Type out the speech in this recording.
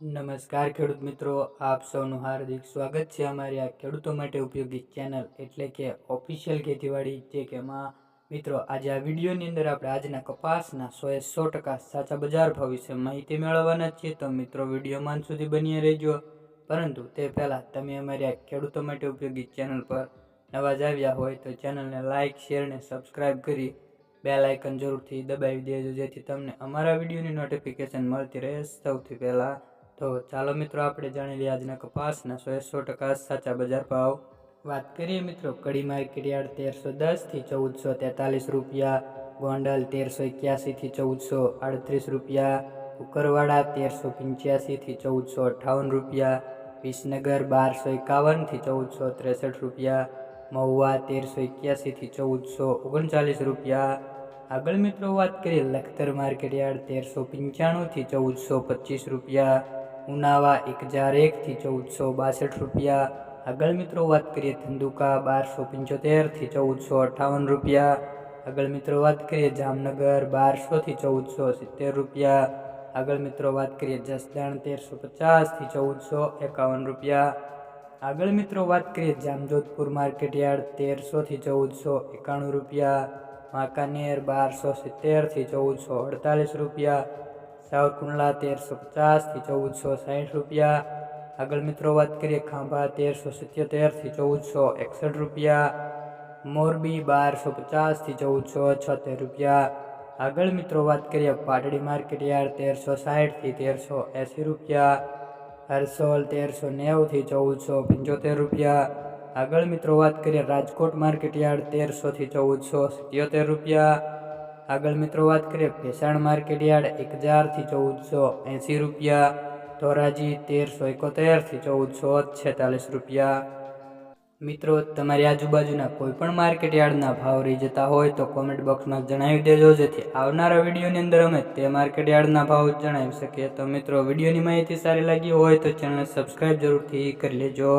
નમસ્કાર ખેડૂત મિત્રો, આપ સૌનું હાર્દિક સ્વાગત છે અમારી આ ખેડૂતો માટે ઉપયોગી ચેનલ એટલે કે ઓફિશિયલ ખેતીવાડી, જે કે માં મિત્રો આજે આ વિડીયોની અંદર આપણે આજના કપાસના સો એ સો ટકા સાચા બજાર ભાવ વિશે માહિતી મેળવવાના છીએ. તો મિત્રો વિડીયોમાં અંત સુધી બની રહેજો. પરંતુ તે પહેલાં તમે અમારી આ ખેડૂતો માટે ઉપયોગી ચેનલ પર નવા જ આવ્યા હોય તો ચેનલને લાઇક શેર અને સબસ્ક્રાઈબ કરી બે લાઇકન જરૂરથી દબાવી દેજો, જેથી તમને અમારા વિડીયોની નોટિફિકેશન મળતી રહે સૌથી પહેલાં. તો ચાલો મિત્રો, આપણે જાણી લઈએ આજના કપાસના સો સો ટકા સાચા બજાર ભાવ. વાત કરીએ મિત્રો કડી માર્કેટ યાર્ડ તેરસો દસથી ચૌદસો તેતાલીસ રૂપિયા, ગોંડલ તેરસો એક્યાસીથી ચૌદસો આડત્રીસ રૂપિયા કુકરવાડા તેરસો પંચ્યાસીથી ચૌદસો અઠ્ઠાવન રૂપિયા, વિસનગર બારસો એકાવનથી ચૌદસો ત્રેસઠ રૂપિયા, મહુવા તેરસો એક્યાસીથી ચૌદસો ઓગણચાલીસ રૂપિયા. આગળ મિત્રો વાત કરીએ લખતર માર્કેટ યાર્ડ તેરસો પંચાણુંથી ચૌદસો પચીસ રૂપિયા ઉનાવા એક હજાર એકથી ચૌદસો બાસઠ રૂપિયા. આગળ મિત્રો વાત કરીએ ધંધુકા બારસો પંચોતેરથી ચૌદસો અઠ્ઠાવન રૂપિયા. આગળ મિત્રો વાત કરીએ જામનગર બારસોથી ચૌદસો સિત્તેર રૂપિયા. આગળ મિત્રો વાત કરીએ જસદણ તેરસો પચાસથી ચૌદસો એકાવન રૂપિયા. આગળ મિત્રો વાત કરીએ જામજોધપુર માર્કેટ યાર્ડ તેરસોથી ચૌદસો એકાણું રૂપિયા. વાંકાનેર બારસો સિત્તેરથી ચૌદસો અડતાલીસ રૂપિયા. સાવરકુંડલા તેરસો પચાસથી ચૌદસો સાઠ રૂપિયા. આગળ મિત્રો વાત કરીએ ખાંભા તેરસો સિત્યોતેરથી ચૌદસો એકસઠ રૂપિયા. મોરબી બારસો પચાસથી ચૌદસો છોતેર રૂપિયા. આગળ મિત્રો વાત કરીએ પાટડી માર્કેટ યાર્ડ તેરસો સાઠથી તેરસો એંસી રૂપિયા. હરસોલ તેરસો નેવુંથી ચૌદસો પંચોતેર રૂપિયા. આગળ મિત્રો વાત કરીએ રાજકોટ માર્કેટ યાર્ડ તેરસોથી ચૌદસો સિત્યોતેર રૂપિયા. આગળ મિત્રો વાત કરીએ, ભેસાણ માર્કેટ યાર્ડ એક હજારથી ચૌદસો એંસી રૂપિયા, ધોરાજી તેરસો એકોતેરથી ચૌદસો છેતાલીસ રૂપિયા. મિત્રો, તમારી આજુબાજુના કોઈ પણ માર્કેટ ભાવ રહી જતા હોય તો કોમેન્ટ બોક્સમાં જણાવી દેજો, જેથી આવનારા વિડીયોની અંદર અમે તે માર્કેટ યાર્ડના ભાવ જણાવી શકીએ. તો મિત્રો, વિડીયોની માહિતી સારી લાગી હોય તો ચેનલ સબસ્ક્રાઈબ જરૂરથી કરી લેજો.